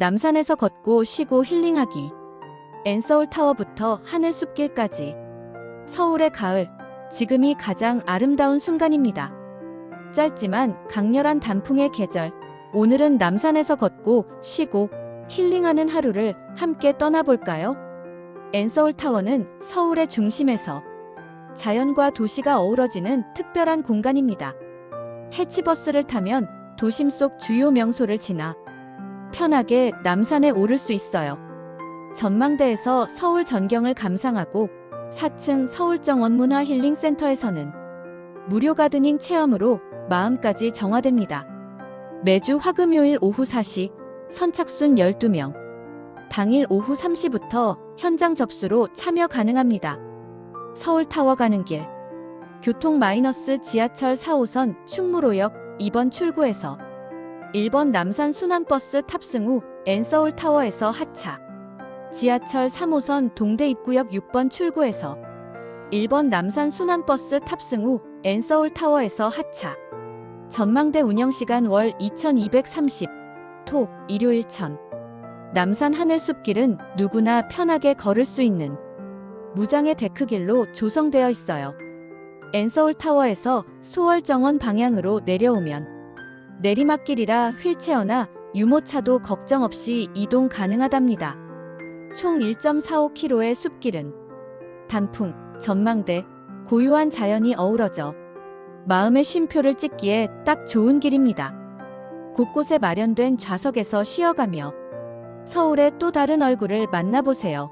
남산에서 걷고 쉬고 힐링하기. 엔서울 타워부터 하늘 숲길까지. 서울의 가을. 지금이 가장 아름다운 순간입니다. 짧지만 강렬한 단풍의 계절. 오늘은 남산에서 걷고 쉬고 힐링하는 하루를 함께 떠나볼까요? 엔서울 타워는 서울의 중심에서 자연과 도시가 어우러지는 특별한 공간입니다. 해치버스를 타면 도심 속 주요 명소를 지나 편하게 남산에 오를 수 있어요. 전망대에서 서울 전경을 감상하고 4층 서울정원 문화 힐링 센터에서는 무료 가드닝 체험으로 마음까지 정화됩니다. 매주 화금요일 오후 4시 선착순 12명. 당일 오후 3시부터 현장 접수로 참여 가능합니다. 서울타워 가는 길. 교통 마이너스 지하철 4호선 충무로역 2번 출구에서 1번 남산 순환버스 탑승 후 엔서울 타워에서 하차. 지하철 3호선 동대 입구역 6번 출구에서 1번 남산 순환버스 탑승 후 엔서울 타워에서 하차. 전망대 운영시간 월 2230, 토, 일요일 천. 남산 하늘숲길은 누구나 편하게 걸을 수 있는 무장의 데크길로 조성되어 있어요. 엔서울 타워에서 소월정원 방향으로 내려오면 내리막길이라 휠체어나 유모차도 걱정 없이 이동 가능하답니다. 총 1.45km의 숲길은 단풍, 전망대, 고유한 자연이 어우러져 마음의 쉼표를 찍기에 딱 좋은 길입니다. 곳곳에 마련된 좌석에서 쉬어가며 서울의 또 다른 얼굴을 만나보세요.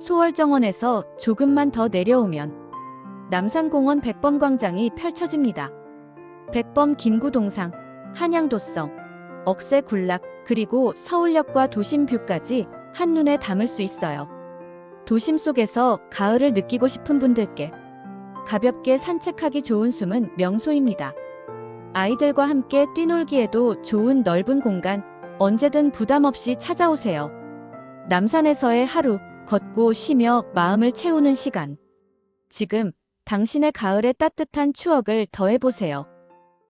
소월정원에서 조금만 더 내려오면 남산공원 백범광장이 펼쳐집니다. 백범 김구동상, 한양도성, 억새 군락, 그리고 서울역과 도심 뷰까지 한눈에 담을 수 있어요. 도심 속에서 가을을 느끼고 싶은 분들께 가볍게 산책하기 좋은 숨은 명소입니다. 아이들과 함께 뛰놀기에도 좋은 넓은 공간, 언제든 부담 없이 찾아오세요. 남산에서의 하루, 걷고 쉬며 마음을 채우는 시간. 지금 당신의 가을의 따뜻한 추억을 더해보세요.